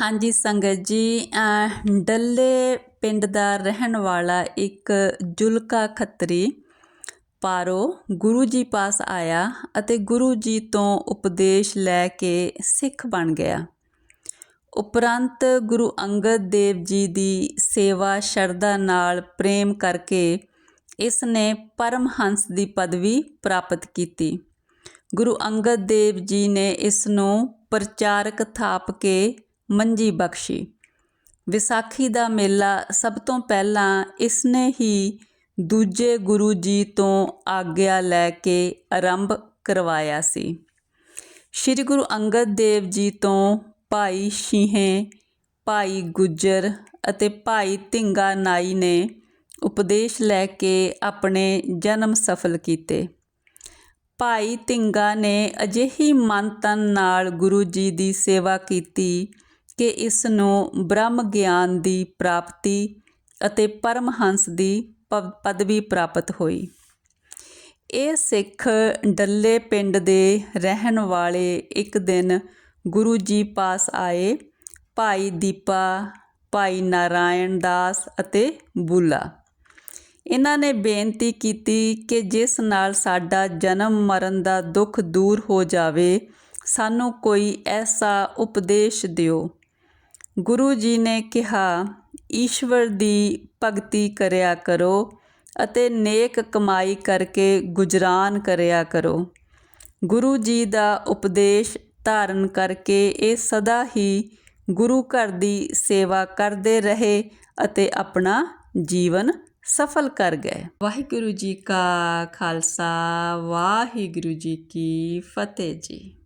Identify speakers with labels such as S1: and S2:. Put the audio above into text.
S1: ਹਾਂਜੀ ਸੰਗਤ ਜੀ ਡੱਲੇ ਪਿੰਡ ਦਾ ਰਹਿਣ ਵਾਲਾ ਇੱਕ ਜੁਲਕਾ ਖੱਤਰੀ ਪਾਰੋ ਗੁਰੂ ਜੀ ਪਾਸ ਆਇਆ ਅਤੇ ਗੁਰੂ ਜੀ ਤੋਂ ਉਪਦੇਸ਼ ਲੈ ਕੇ ਸਿੱਖ ਬਣ ਗਿਆ। ਉਪਰੰਤ ਗੁਰੂ ਅੰਗਦ ਦੇਵ ਜੀ ਦੀ ਸੇਵਾ ਸ਼ਰਧਾ ਨਾਲ ਪ੍ਰੇਮ ਕਰਕੇ ਇਸ ਨੇ ਪਰਮਹੰਸ ਦੀ ਪਦਵੀ ਪ੍ਰਾਪਤ ਕੀਤੀ। ਗੁਰੂ ਅੰਗਦ ਦੇਵ ਜੀ ਨੇ ਇਸ ਨੂੰ ਪ੍ਰਚਾਰਕ ਥਾਪ ਕੇ ਮੰਜੀ ਬਖਸ਼ੀ। ਵਿਸਾਖੀ ਦਾ ਮੇਲਾ ਸਭ ਤੋਂ ਪਹਿਲਾਂ ਇਸ ਨੇ ਹੀ ਦੂਜੇ ਗੁਰੂ ਜੀ ਤੋਂ ਆਗਿਆ ਲੈ ਕੇ ਆਰੰਭ ਕਰਵਾਇਆ ਸੀ। ਸ੍ਰੀ ਗੁਰੂ ਅੰਗਦ ਦੇਵ ਜੀ ਤੋਂ ਭਾਈ ਸ਼ੀਹੇ, ਭਾਈ ਗੁੱਜਰ ਅਤੇ ਭਾਈ ਧਿੰਗਾ ਨਾਈ ਨੇ ਉਪਦੇਸ਼ ਲੈ ਕੇ ਆਪਣੇ ਜਨਮ ਸਫਲ ਕੀਤੇ। ਭਾਈ ਧਿੰਗਾ ਨੇ ਅਜਿਹੀ ਮਨ ਤਨ ਨਾਲ ਗੁਰੂ ਜੀ ਦੀ ਸੇਵਾ ਕੀਤੀ ਕਿ ਇਸ ਨੂੰ ਬ੍ਰਹਮ ਗਿਆਨ ਦੀ ਪ੍ਰਾਪਤੀ ਅਤੇ ਪਰਮਹੰਸ ਦੀ ਪਦਵੀ ਪ੍ਰਾਪਤ ਹੋਈ। ਇਹ ਸਿੱਖ ਡੱਲੇ ਪਿੰਡ ਦੇ ਰਹਿਣ ਵਾਲੇ ਇੱਕ ਦਿਨ ਗੁਰੂ ਜੀ ਪਾਸ ਆਏ, ਭਾਈ ਦੀਪਾ, ਭਾਈ ਨਾਰਾਇਣ ਦਾਸ ਅਤੇ ਬੁੱਲਾ। ਇਹਨਾਂ ਨੇ ਬੇਨਤੀ ਕੀਤੀ ਕਿ ਜਿਸ ਨਾਲ ਸਾਡਾ ਜਨਮ ਮਰਨ ਦਾ ਦੁੱਖ ਦੂਰ ਹੋ ਜਾਵੇ, ਸਾਨੂੰ ਕੋਈ ਐਸਾ ਉਪਦੇਸ਼ ਦਿਓ। ਗੁਰੂ ਜੀ ਨੇ ਕਿਹਾ, ਈਸ਼ਵਰ ਦੀ ਭਗਤੀ ਕਰਿਆ ਕਰੋ ਅਤੇ ਨੇਕ ਕਮਾਈ ਕਰਕੇ ਗੁਜਰਾਨ ਕਰਿਆ ਕਰੋ। ਗੁਰੂ ਜੀ ਦਾ ਉਪਦੇਸ਼ ਧਾਰਨ ਕਰਕੇ ਇਹ ਸਦਾ ਹੀ ਗੁਰੂ ਘਰ ਦੀ ਸੇਵਾ ਕਰਦੇ ਰਹੇ ਅਤੇ ਆਪਣਾ ਜੀਵਨ ਸਫਲ ਕਰ ਗਏ। ਵਾਹਿਗੁਰੂ ਜੀ ਕਾ ਖਾਲਸਾ, ਵਾਹਿਗੁਰੂ ਜੀ ਕੀ ਫਤਿਹ ਜੀ।